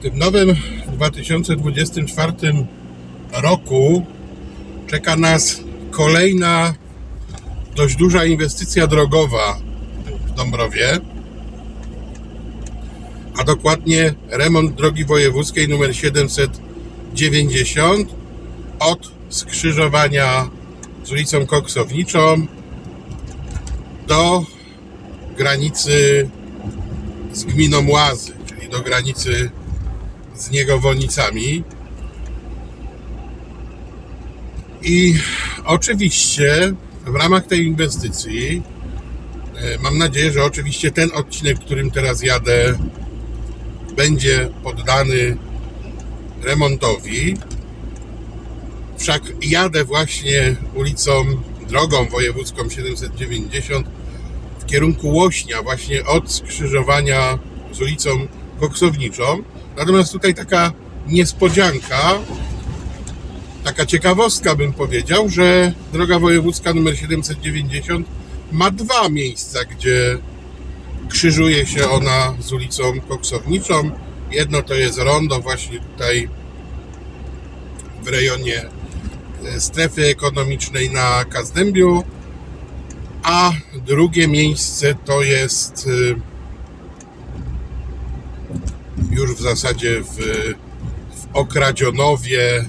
W tym nowym 2024 roku czeka nas kolejna dość duża inwestycja drogowa w Dąbrowie, a dokładnie remont drogi wojewódzkiej nr 790 od skrzyżowania z ulicą Koksowniczą do granicy z gminą Łazy, czyli do granicy z Niegowonicami. I oczywiście w ramach tej inwestycji e, mam nadzieję, że oczywiście ten odcinek, którym teraz jadę, będzie poddany remontowi. Wszak jadę właśnie ulicą, drogą wojewódzką 790 w kierunku Łośnia, właśnie od skrzyżowania z ulicą Koksowniczą. Natomiast tutaj taka niespodzianka, taka ciekawostka bym powiedział, że droga wojewódzka numer 790 ma dwa miejsca, gdzie krzyżuje się ona z ulicą Koksowniczą. Jedno to jest rondo właśnie tutaj w rejonie e, strefy ekonomicznej na Kazdębiu, a drugie miejsce to jest y, już w zasadzie w, w Okradzionowie.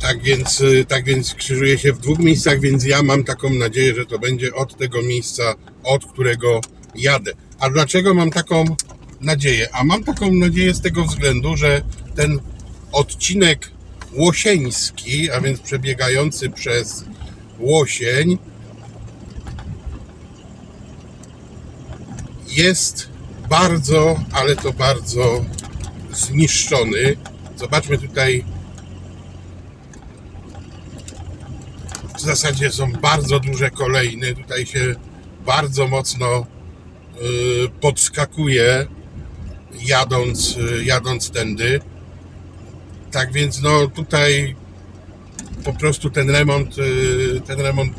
Tak więc, tak więc krzyżuje się w dwóch miejscach, więc ja mam taką nadzieję, że to będzie od tego miejsca, od którego jadę. A dlaczego mam taką nadzieję? A mam taką nadzieję z tego względu, że ten odcinek łosieński, a więc przebiegający przez Łosień, jest bardzo, ale to bardzo zniszczony. Zobaczmy tutaj. W zasadzie są bardzo duże kolejny. Tutaj się bardzo mocno y, podskakuje jadąc, y, jadąc tędy. Tak więc no tutaj po prostu ten remont, y, ten remont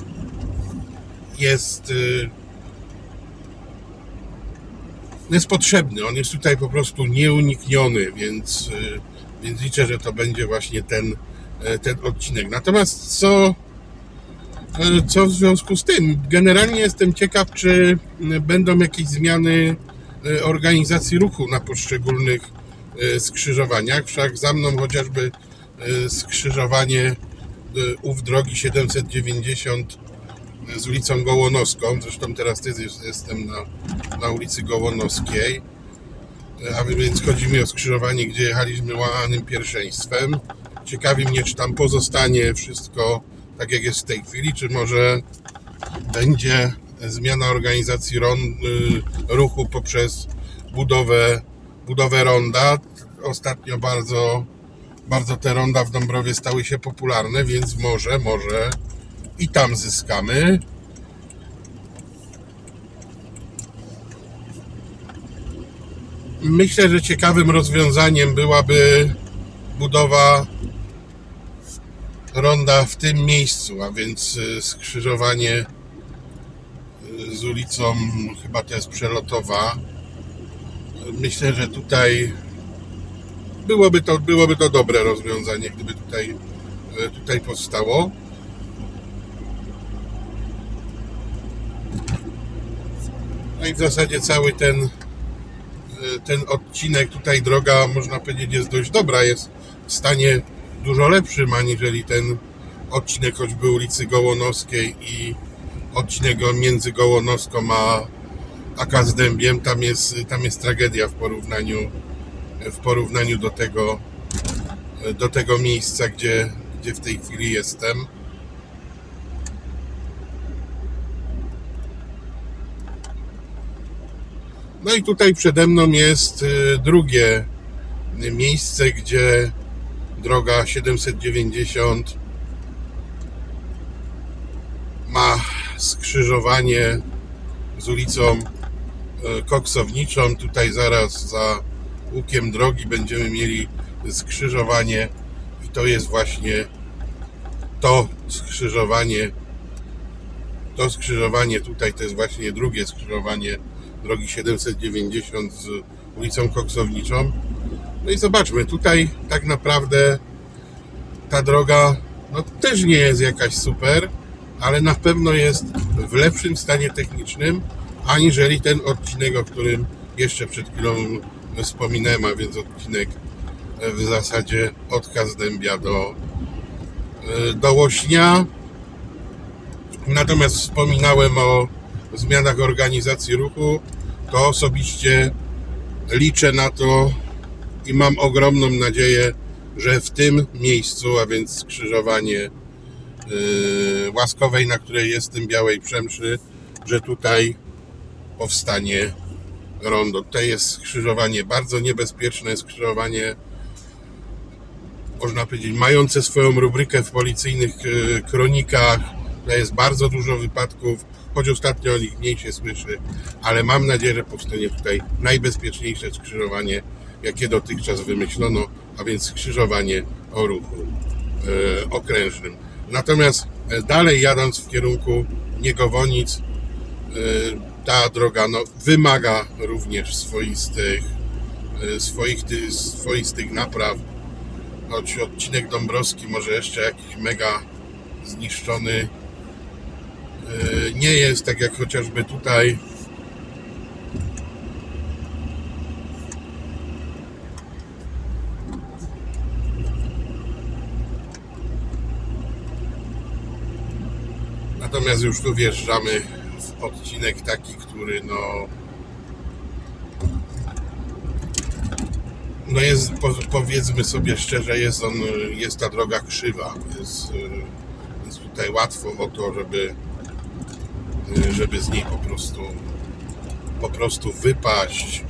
jest jest potrzebny. On jest tutaj po prostu nieunikniony, więc, y, więc liczę, że to będzie właśnie ten, e, ten odcinek. Natomiast co, e, co w związku z tym? Generalnie jestem ciekaw, czy będą jakieś zmiany e, organizacji ruchu na poszczególnych skrzyżowaniach. Wszak za mną chociażby skrzyżowanie ów drogi 790 z ulicą Gołonowską. Zresztą teraz też jest- jestem na, na ulicy Gołonowskiej. E, A więc chodzi mi o skrzyżowanie, gdzie jechaliśmy łamanym pierwszeństwem. Ciekawi mnie, czy tam pozostanie wszystko tak, jak jest w tej chwili, czy może będzie zmiana organizacji y, ruchu poprzez budowę, budowę ronda. Ostatnio bardzo, bardzo te ronda w Dąbrowie stały się popularne, więc może, może i tam zyskamy. Myślę, że ciekawym rozwiązaniem byłaby budowa ronda w tym miejscu, a więc y, skrzyżowanie y, z ulicą, chyba to jest przelotowa. Myślę, że tutaj byłoby to, byłoby to dobre rozwiązanie, gdyby tutaj, y, tutaj powstało. No i w zasadzie cały ten, y, ten odcinek, tutaj droga, można powiedzieć, jest dość dobra, jest w stanie dużo lepszym, aniżeli ten odcinek choćby ulicy Gołonowskiej i odcinek między Gołonowską a, a Kazdębiem. Tam jest, tam jest tragedia w porównaniu, w porównaniu do tego, do tego miejsca, gdzie, gdzie w tej chwili jestem. No i tutaj przede mną jest y, drugie miejsce, gdzie droga 790 ma skrzyżowanie z ulicą y, Koksowniczą. Tutaj zaraz za łukiem drogi będziemy mieli skrzyżowanie i to jest właśnie to skrzyżowanie To skrzyżowanie tutaj to jest właśnie drugie skrzyżowanie drogi 790 z ulicą Koksowniczą. No i zobaczmy, tutaj tak naprawdę ta droga no, też nie jest jakaś super, ale na pewno jest w lepszym stanie technicznym, aniżeli ten odcinek, o którym jeszcze przed chwilą wspominałem, a więc odcinek w zasadzie od Kazdębia do, do Łośnia. Natomiast wspominałem o zmianach organizacji ruchu, to osobiście liczę na to i mam ogromną nadzieję, że w tym miejscu, a więc skrzyżowanie yy, Łaskowej, na której jestem Białej Przemszy, że tutaj powstanie rondo. Tutaj jest skrzyżowanie bardzo niebezpieczne, skrzyżowanie można powiedzieć mające swoją rubrykę w policyjnych yy, kronikach. Jest bardzo dużo wypadków, choć ostatnio o nich mniej się słyszy, ale mam nadzieję, że powstanie tutaj najbezpieczniejsze skrzyżowanie, jakie dotychczas wymyślono, a więc skrzyżowanie o ruchu e, okrężnym. Natomiast e, dalej jadąc w kierunku Niegowonic, e, ta droga no, wymaga również swoistych, e, swoich, ty- swoistych napraw. Choć odcinek Dąbrowski może jeszcze jakiś mega zniszczony nie jest, tak jak chociażby tutaj. Natomiast już tu wjeżdżamy w odcinek taki, który no no jest, po- powiedzmy sobie szczerze, jest on, jest ta droga krzywa, jest, jest tutaj łatwo o to, żeby, żeby z niej po prostu, po prostu wypaść.